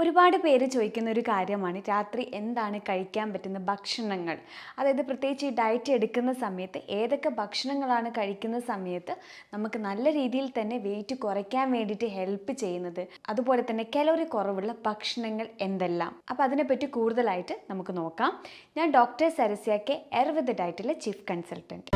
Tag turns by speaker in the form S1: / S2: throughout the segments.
S1: ഒരുപാട് പേര് ചോദിക്കുന്ന ഒരു കാര്യമാണ് രാത്രി എന്താണ് കഴിക്കാൻ പറ്റുന്ന ഭക്ഷണങ്ങൾ? അതായത് പ്രത്യേകിച്ച് ഈ ഡയറ്റ് എടുക്കുന്ന സമയത്ത് ഏതൊക്കെ ഭക്ഷണങ്ങളാണ് കഴിക്കുന്ന സമയത്ത് നമുക്ക് നല്ല രീതിയിൽ തന്നെ വെയിറ്റ് കുറയ്ക്കാൻ വേണ്ടിയിട്ട് ഹെൽപ്പ് ചെയ്യുന്നത്? അതുപോലെ തന്നെ കലോറി കുറവുള്ള ഭക്ഷണങ്ങൾ എന്തെല്ലാം? അപ്പോൾ അതിനെപ്പറ്റി കൂടുതലായിട്ട് നമുക്ക് നോക്കാം. ഞാൻ ഡോക്ടർ സരസ്യ കെ ആയുർവേദ ഡയറ്റിലെ ചീഫ് കൺസൾട്ടന്റ്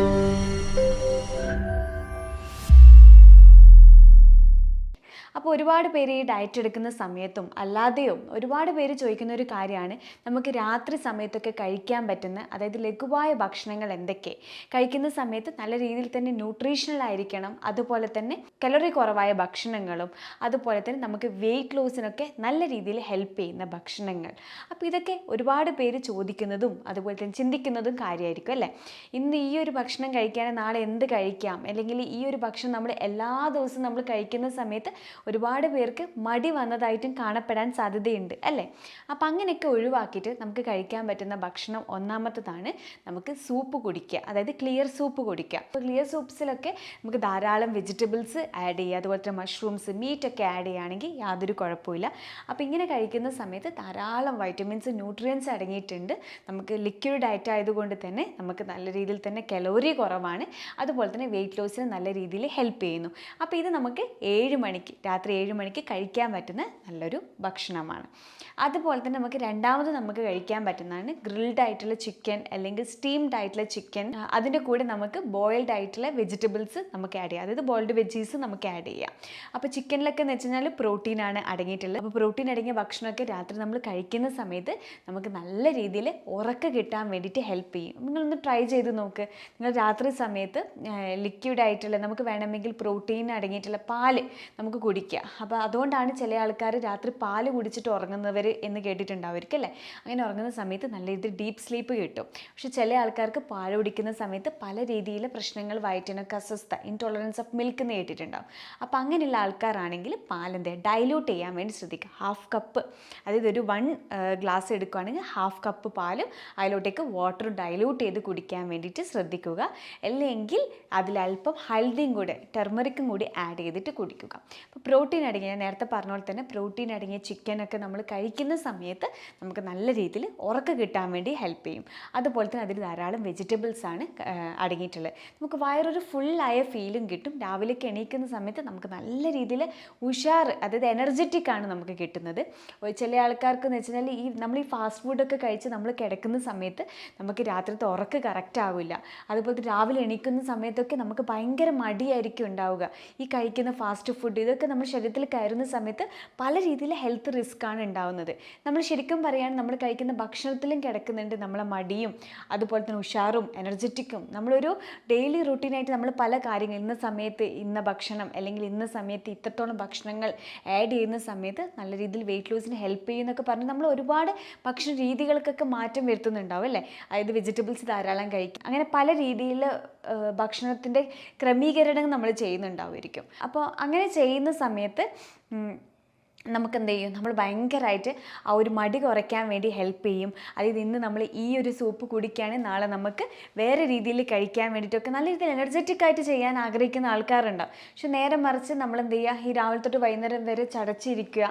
S1: അപ്പോൾ ഒരുപാട് പേര് ഈ ഡയറ്റ് എടുക്കുന്ന സമയത്തും അല്ലാതെയും ഒരുപാട് പേര് ചോദിക്കുന്ന ഒരു കാര്യമാണ്. നമുക്ക് രാത്രി സമയത്തൊക്കെ കഴിക്കാൻ പറ്റുന്ന അതായത് ലഘുവായ ഭക്ഷണങ്ങൾ എന്തൊക്കെ? കഴിക്കുന്ന സമയത്ത് നല്ല രീതിയിൽ തന്നെ ന്യൂട്രീഷണൽ ആയിരിക്കണം. അതുപോലെ തന്നെ കലോറി കുറവായ ഭക്ഷണങ്ങളും അതുപോലെ തന്നെ നമുക്ക് വെയിറ്റ് ലോസിനൊക്കെ നല്ല രീതിയിൽ ഹെൽപ്പ് ചെയ്യുന്ന ഭക്ഷണങ്ങൾ. അപ്പോൾ ഇതൊക്കെ ഒരുപാട് പേര് ചോദിക്കുന്നതും അതുപോലെ തന്നെ ചിന്തിക്കുന്നതും കാര്യമായിരിക്കും അല്ലേ? ഇന്ന് ഈ ഒരു ഭക്ഷണം കഴിക്കാൻ നാളെ എന്ത് കഴിക്കാം? അല്ലെങ്കിൽ ഈ ഒരു ഭക്ഷണം നമ്മൾ എല്ലാ ദിവസവും നമ്മൾ കഴിക്കുന്ന സമയത്ത് ഒരുപാട് പേർക്ക് മടി വന്നതായിട്ടും കാണപ്പെടാൻ സാധ്യതയുണ്ട് അല്ലേ? അപ്പം അങ്ങനെയൊക്കെ ഒഴിവാക്കിയിട്ട് നമുക്ക് കഴിക്കാൻ പറ്റുന്ന ഭക്ഷണം ഒന്നാമത്തതാണ് നമുക്ക് സൂപ്പ് കുടിക്കുക. അതായത് ക്ലിയർ സൂപ്പ് കുടിക്കുക. അപ്പോൾ ക്ലിയർ സൂപ്പ്സിലൊക്കെ നമുക്ക് ധാരാളം വെജിറ്റബിൾസ് ആഡ് ചെയ്യുക. അതുപോലെ തന്നെ മഷ്റൂംസ് മീറ്റൊക്കെ ആഡ് ചെയ്യുകയാണെങ്കിൽ യാതൊരു കുഴപ്പമില്ല അപ്പോൾ ഇങ്ങനെ കഴിക്കുന്ന സമയത്ത് ധാരാളം വൈറ്റമിൻസ് ന്യൂട്രിയൻസ് അടങ്ങിയിട്ടുണ്ട്. നമുക്ക് ലിക്വിഡ് ഡയറ്റ് ആയതുകൊണ്ട് തന്നെ നമുക്ക് നല്ല രീതിയിൽ തന്നെ കലോറി കുറവാണ്. അതുപോലെ തന്നെ വെയിറ്റ് ലോസിന് നല്ല രീതിയിൽ ഹെൽപ്പ് ചെയ്യുന്നു. അപ്പോൾ ഇത് നമുക്ക് ഏഴ് മണിക്ക് രാത്രി ഏഴ് മണിക്ക് കഴിക്കാൻ പറ്റുന്ന നല്ലൊരു ഭക്ഷണമാണ്. അതുപോലെ തന്നെ നമുക്ക് രണ്ടാമത് നമുക്ക് കഴിക്കാൻ പറ്റുന്നതാണ് ഗ്രിൽഡ് ആയിട്ടുള്ള ചിക്കൻ അല്ലെങ്കിൽ സ്റ്റീംഡ് ആയിട്ടുള്ള ചിക്കൻ. അതിന്റെ കൂടെ നമുക്ക് ബോയിൽഡ് ആയിട്ടുള്ള വെജിറ്റബിൾസ് നമുക്ക് ആഡ് ചെയ്യാം. അതായത് ബോയിൽഡ് വെജീസ് നമുക്ക് ആഡ് ചെയ്യാം. അപ്പോൾ ചിക്കനിലൊക്കെ എന്ന് വെച്ച് കഴിഞ്ഞാൽ പ്രോട്ടീനാണ് അടങ്ങിയിട്ടുള്ളത്. അപ്പോൾ പ്രോട്ടീൻ അടങ്ങിയ ഭക്ഷണമൊക്കെ രാത്രി നമ്മൾ കഴിക്കുന്ന സമയത്ത് നമുക്ക് നല്ല രീതിയിൽ ഉറക്ക കിട്ടാൻ വേണ്ടിയിട്ട് ഹെൽപ്പ് ചെയ്യും. നിങ്ങളൊന്ന് ട്രൈ ചെയ്ത് നോക്ക്. നിങ്ങൾ രാത്രി സമയത്ത് ലിക്വിഡ് ആയിട്ടുള്ള നമുക്ക് വേണമെങ്കിൽ പ്രോട്ടീൻ അടങ്ങിയിട്ടുള്ള പാൽ നമുക്ക് കുടിക്കുക അപ്പോൾ അതുകൊണ്ടാണ് ചില ആൾക്കാർ രാത്രി പാൽ കുടിച്ചിട്ട് ഉറങ്ങുന്നവർ എന്ന് കേട്ടിട്ടുണ്ടാവുമായിരിക്കും അല്ലേ? അങ്ങനെ ഉറങ്ങുന്ന സമയത്ത് നല്ല രീതിയിൽ ഡീപ്പ് സ്ലീപ്പ് കിട്ടും. പക്ഷെ ചില ആൾക്കാർക്ക് പാൽ കുടിക്കുന്ന സമയത്ത് പല രീതിയിലെ പ്രശ്നങ്ങൾ വയറ്റിനൊക്കെ അസ്വസ്ഥ ഇൻടോളറൻസ് ഓഫ് മിൽക്ക് എന്ന് കേട്ടിട്ടുണ്ടാവും. അപ്പോൾ അങ്ങനെയുള്ള ആൾക്കാരാണെങ്കിൽ പാലെന്ത് ഡൈലൂട്ട് ചെയ്യാൻ വേണ്ടി ശ്രദ്ധിക്കുക. ഹാഫ് കപ്പ് അതായത് ഒരു വൺ ഗ്ലാസ് എടുക്കുകയാണെങ്കിൽ ഹാഫ് കപ്പ് പാലും അതിലോട്ടേക്ക് വാട്ടർ ഡൈലൂട്ട് ചെയ്ത് കുടിക്കാൻ വേണ്ടിയിട്ട് ശ്രദ്ധിക്കുക. അല്ലെങ്കിൽ അതിലല്പം ഹൽദിയും കൂടെ ടെർമറിക്കും കൂടി ആഡ് ചെയ്തിട്ട് കുടിക്കുക. അപ്പോൾ പ്രോട്ടീൻ അടങ്ങിയ ഞാൻ നേരത്തെ പറഞ്ഞ പോലെ തന്നെ പ്രോട്ടീൻ അടങ്ങിയ ചിക്കനൊക്കെ നമ്മൾ കഴിക്കുന്ന സമയത്ത് നമുക്ക് നല്ല രീതിയിൽ ഉറക്ക കിട്ടാൻ വേണ്ടി ഹെൽപ്പ് ചെയ്യും. അതുപോലെ തന്നെ അതിൽ ധാരാളം വെജിറ്റബിൾസ് ആണ് അടങ്ങിയിട്ടുള്ളത്. നമുക്ക് വയറൊരു ഫുള്ളായ ഫീലും കിട്ടും. രാവിലേക്ക് എണീക്കുന്ന സമയത്ത് നമുക്ക് നല്ല രീതിയിൽ ഉഷാർ അതായത് എനർജറ്റിക് ആണ് നമുക്ക് കിട്ടുന്നത്. ചില ആൾക്കാർക്ക് എന്ന് വെച്ചാൽ ഈ നമ്മൾ ഈ ഫാസ്റ്റ് ഫുഡൊക്കെ കഴിച്ച് നമ്മൾ കിടക്കുന്ന സമയത്ത് നമുക്ക് രാത്രിത്തെ ഉറക്ക് കറക്റ്റ് ആവില്ല. അതുപോലെ രാവിലെ എണീക്കുന്ന സമയത്തൊക്കെ നമുക്ക് ഭയങ്കര മടിയായിരിക്കും ഉണ്ടാവുക. ഈ കഴിക്കുന്ന ഫാസ്റ്റ് ഫുഡ് ഇതൊക്കെ നമ്മുടെ ശരീരത്തിൽ കയറുന്ന സമയത്ത് പല രീതിയിൽ ഹെൽത്ത് റിസ്ക് ആണ് ഉണ്ടാവുന്നത്. നമ്മൾ ശരിക്കും പറയുകയാണെങ്കിൽ നമ്മൾ കഴിക്കുന്ന ഭക്ഷണത്തിലും കിടക്കുന്നുണ്ട് നമ്മളെ മടിയും അതുപോലെ തന്നെ ഉഷാറും എനർജറ്റിക്കും നമ്മളൊരു ഡെയിലി റൂട്ടീനായിട്ട് നമ്മൾ പല കാര്യങ്ങൾ ഇന്ന സമയത്ത് ഇന്ന ഭക്ഷണം അല്ലെങ്കിൽ ഇന്ന സമയത്ത് ഇത്രത്തോളം ഭക്ഷണങ്ങൾ ആഡ് ചെയ്യുന്ന സമയത്ത് നല്ല രീതിയിൽ വെയിറ്റ് ലോസിന് ഹെൽപ്പ് ചെയ്യുന്നൊക്കെ പറഞ്ഞ് നമ്മൾ ഒരുപാട് ഭക്ഷണ രീതികൾക്കൊക്കെ മാറ്റം വരുത്തുന്നുണ്ടാവും അല്ലേ? അതായത് വെജിറ്റബിൾസ് ധാരാളം കഴിക്കും. അങ്ങനെ പല രീതിയിൽ ഭക്ഷണത്തിന്റെ ക്രമീകരണം നമ്മൾ ചെയ്യുന്നുണ്ടാവുമായിരിക്കും. അപ്പോൾ അങ്ങനെ ചെയ്യുന്ന സമയത്ത് നമുക്ക് എന്ത് ചെയ്യും നമ്മൾ ഭയങ്കരമായിട്ട് ആ ഒരു മടി കുറയ്ക്കാൻ വേണ്ടി ഹെൽപ്പ് ചെയ്യും. അതായത് ഇന്ന് നമ്മൾ ഈ ഒരു സൂപ്പ് കുടിക്കുകയാണെങ്കിൽ നാളെ നമുക്ക് വേറെ രീതിയിൽ കഴിക്കാൻ വേണ്ടിയിട്ടൊക്കെ നല്ല രീതിയിൽ എനർജറ്റിക് ആയിട്ട് ചെയ്യാൻ ആഗ്രഹിക്കുന്ന ആൾക്കാരുണ്ടാവും. പക്ഷെ നേരെ മറിച്ച് നമ്മൾ എന്ത് ചെയ്യുക ഈ രാവിലെ തൊട്ട് വൈകുന്നേരം വരെ ചടച്ചിരിക്കുക.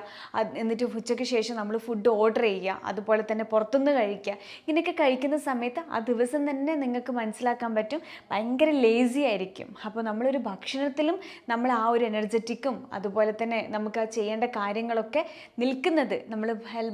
S1: എന്നിട്ട് ഉച്ചയ്ക്ക് ശേഷം നമ്മൾ ഫുഡ് ഓർഡർ ചെയ്യുക. അതുപോലെ തന്നെ പുറത്തുനിന്ന് കഴിക്കുക. ഇങ്ങനെയൊക്കെ കഴിക്കുന്ന സമയത്ത് ആ ദിവസം തന്നെ നിങ്ങൾക്ക് മനസ്സിലാക്കാൻ പറ്റും. ഭയങ്കര ലേസി ആയിരിക്കും. അപ്പോൾ നമ്മളൊരു ഭക്ഷണത്തിലും നമ്മൾ ആ ഒരു എനർജറ്റിക്കും അതുപോലെ തന്നെ നമുക്ക് ആ ചെയ്യേണ്ട കാര്യങ്ങളൊക്കെ നിൽക്കുന്നത്. നമ്മൾ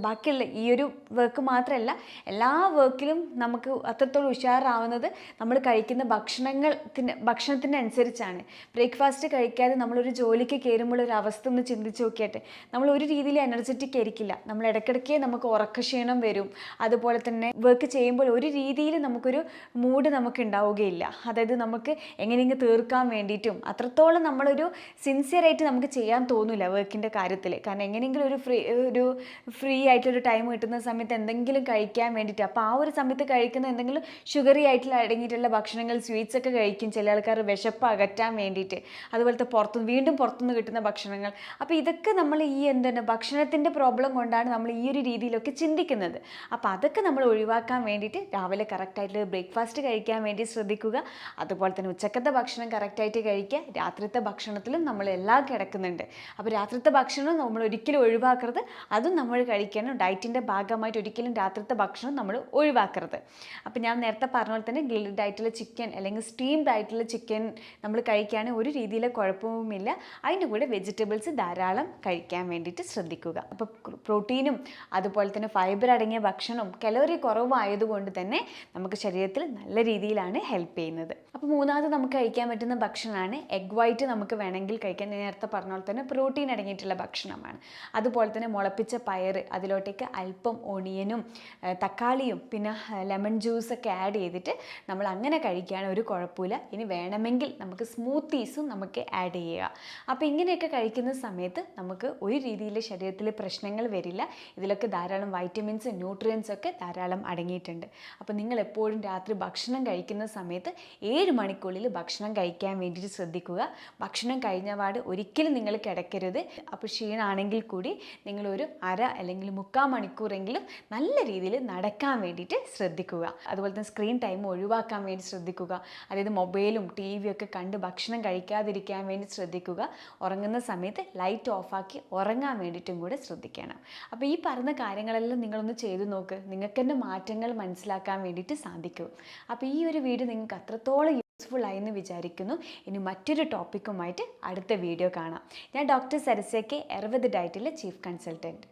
S1: ബാക്കിയുള്ള ഈ ഒരു വർക്ക് മാത്രമല്ല എല്ലാ വർക്കിലും നമുക്ക് അത്രത്തോളം ഉഷാറാവുന്നത് നമ്മൾ കഴിക്കുന്ന ഭക്ഷണത്തിന് ഭക്ഷണത്തിന്റെ അനുസരിച്ചാണ്. ബ്രേക്ക്ഫാസ്റ്റ് കഴിക്കാതെ നമ്മളൊരു ജോലിക്ക് കയറുമ്പോൾ ഒരു അവസ്ഥ ഒന്ന് ചിന്തിച്ച് നോക്കിയാട്ടെ. നമ്മൾ ഒരു രീതിയിൽ എനർജറ്റിക് ആയിരിക്കില്ല. നമ്മൾ ഇടയ്ക്കിടയ്ക്ക് നമുക്ക് ഉറക്കക്ഷീണം വരും. അതുപോലെ തന്നെ വർക്ക് ചെയ്യുമ്പോൾ ഒരു രീതിയിൽ നമുക്കൊരു മൂഡ് നമുക്ക് ഉണ്ടാവുകയില്ല. അതായത് നമുക്ക് എങ്ങനെയെങ്കിലും തീർക്കാൻ വേണ്ടിയിട്ടും അത്രത്തോളം നമ്മളൊരു സിൻസിയറായിട്ട് നമുക്ക് ചെയ്യാൻ തോന്നില്ല വർക്കിന്റെ കാര്യത്തിൽ കാരണം എങ്ങനെയെങ്കിലും ഒരു ഫ്രീ ഒരു ഫ്രീ ആയിട്ടൊരു ടൈം കിട്ടുന്ന സമയത്ത് എന്തെങ്കിലും കഴിക്കാൻ വേണ്ടിയിട്ട്. അപ്പോൾ ആ ഒരു സമയത്ത് കഴിക്കുന്ന എന്തെങ്കിലും ഷുഗറി ആയിട്ടുള്ള അടങ്ങിയിട്ടുള്ള ഭക്ഷണങ്ങൾ സ്വീറ്റ്സ് ഒക്കെ കഴിക്കും ചില ആൾക്കാർ വിശപ്പ് അകറ്റാൻ വേണ്ടിയിട്ട്. അതുപോലത്തെ പുറത്തുനിന്ന് വീണ്ടും പുറത്തുനിന്ന് കിട്ടുന്ന ഭക്ഷണങ്ങൾ. അപ്പോൾ ഇതൊക്കെ നമ്മൾ ഈ എന്താണ് ഭക്ഷണത്തിന്റെ പ്രോബ്ലം കൊണ്ടാണ് നമ്മൾ ഈ ഒരു രീതിയിലൊക്കെ ചിന്തിക്കുന്നത്. അപ്പോൾ അതൊക്കെ നമ്മൾ ഒഴിവാക്കാൻ വേണ്ടിയിട്ട് രാവിലെ കറക്റ്റായിട്ടുള്ള ബ്രേക്ക്ഫാസ്റ്റ് കഴിക്കാൻ വേണ്ടി ശ്രദ്ധിക്കുക. അതുപോലെ തന്നെ ഉച്ചക്കത്തെ ഭക്ഷണം കറക്റ്റായിട്ട് കഴിക്കുക. രാത്രിത്തെ ഭക്ഷണത്തിലും നമ്മൾ എല്ലാം കിടക്കുന്നുണ്ട്. അപ്പോൾ രാത്രിത്തെ ഭക്ഷണം നമ്മൾ ഒരിക്കലും ഒഴിവാക്കരുത്. അതും നമ്മൾ കഴിക്കണം. ഡയറ്റിന്റെ ഭാഗമായിട്ട് ഒരിക്കലും രാത്രിത്തെ ഭക്ഷണം നമ്മൾ ഒഴിവാക്കരുത്. അപ്പോൾ ഞാൻ നേരത്തെ പറഞ്ഞ പോലെ തന്നെ ഗ്രിൽഡ് ആയിട്ടുള്ള ചിക്കൻ അല്ലെങ്കിൽ സ്റ്റീംഡ് ആയിട്ടുള്ള ചിക്കൻ നമ്മൾ കഴിക്കുകയാണെങ്കിൽ ഒരു രീതിയിലെ കുഴപ്പവുമില്ല. അതിന്റെ കൂടെ വെജിറ്റബിൾസ് ധാരാളം കഴിക്കാൻ വേണ്ടിയിട്ട് ശ്രദ്ധിക്കുക. അപ്പോൾ പ്രോട്ടീനും അതുപോലെ തന്നെ ഫൈബർ അടങ്ങിയ ഭക്ഷണവും കലോറി കുറവായതുകൊണ്ട് തന്നെ നമുക്ക് ശരീരത്തിൽ നല്ല രീതിയിലാണ് ഹെൽപ്പ് ചെയ്യുന്നത്. അപ്പോൾ മൂന്നാമത് നമുക്ക് കഴിക്കാൻ പറ്റുന്ന ഭക്ഷണമാണ് എഗ് വൈറ്റ് നമുക്ക് വേണമെങ്കിൽ കഴിക്കാൻ നേരത്തെ പറഞ്ഞ പോലെ തന്നെ പ്രോട്ടീൻ അടങ്ങിയിട്ടുള്ള ഭക്ഷണമാണ്. അതുപോലെ തന്നെ മുളപ്പിച്ച പയർ അതിലോട്ടേക്ക് അല്പം ഒണിയനും തക്കാളിയും പിന്നെ ലെമൺ ജ്യൂസൊക്കെ ആഡ് ചെയ്തിട്ട് നമ്മൾ അങ്ങനെ കഴിക്കുകയാണ് ഒരു കുഴപ്പമില്ല. ഇനി വേണമെങ്കിൽ നമുക്ക് സ്മൂത്തീസും നമുക്ക് ആഡ് ചെയ്യുക. അപ്പോൾ ഇങ്ങനെയൊക്കെ കഴിക്കുന്ന സമയത്ത് നമുക്ക് ഒരു രീതിയിൽ ശരീരത്തിൽ പ്രശ്നങ്ങൾ വരില്ല. ഇതിലൊക്കെ ധാരാളം വൈറ്റമിൻസ് ന്യൂട്രിയൻസ് ഒക്കെ ധാരാളം അടങ്ങിയിട്ടുണ്ട്. അപ്പോൾ നിങ്ങൾ എപ്പോഴും രാത്രി ഭക്ഷണം കഴിക്കുന്ന സമയത്ത് ഏഴ് മണിക്കുള്ളിൽ ഭക്ഷണം കഴിക്കാൻ വേണ്ടിയിട്ട് ശ്രദ്ധിക്കുക. ഭക്ഷണം കഴിഞ്ഞ പാട് ഒരിക്കലും നിങ്ങൾ കിടക്കരുത്. അപ്പോൾ ക്ഷീണമാണെങ്കിൽ കൂടി നിങ്ങളൊരു അര അല്ലെങ്കിൽ മുക്കാൽ മണിക്കൂറെങ്കിലും നല്ല രീതിയിൽ നടക്കാൻ വേണ്ടിയിട്ട് ശ്രദ്ധിക്കുക. അതുപോലെ തന്നെ സ്ക്രീൻ ടൈം ഒഴിവാക്കാൻ വേണ്ടി ശ്രദ്ധിക്കുക. അതായത് മൊബൈലും ടി ഒക്കെ കണ്ട് ഭക്ഷണം കഴിക്കാതിരിക്കാൻ വേണ്ടി ശ്രദ്ധിക്കുക. ഉറങ്ങുന്ന സമയത്ത് ലൈറ്റ് ഓഫാക്കി ഉറങ്ങാൻ വേണ്ടിയിട്ടും കൂടെ ശ്രദ്ധിക്കണം. അപ്പോൾ ഈ പറഞ്ഞ കാര്യങ്ങളെല്ലാം നിങ്ങളൊന്ന് ചെയ്തു നോക്ക്. നിങ്ങൾക്ക് തന്നെ മാറ്റങ്ങൾ മനസ്സിലാക്കാൻ വേണ്ടിയിട്ട് സാധിക്കും. അപ്പോൾ ഈ ഒരു വീഡിയോ നിങ്ങൾക്ക് അത്രത്തോളം യൂസ്ഫുൾ ആയി എന്ന് വിചാരിക്കുന്നു. ഇനി മറ്റൊരു ടോപ്പിക്കുമായിട്ട് അടുത്ത വീഡിയോ കാണാം. ഞാൻ ഡോക്ടർ സരസ്യക്ക് അറുപത് ഡയറ്റിലെ ചീഫ് കൺസൾട്ടന്റ്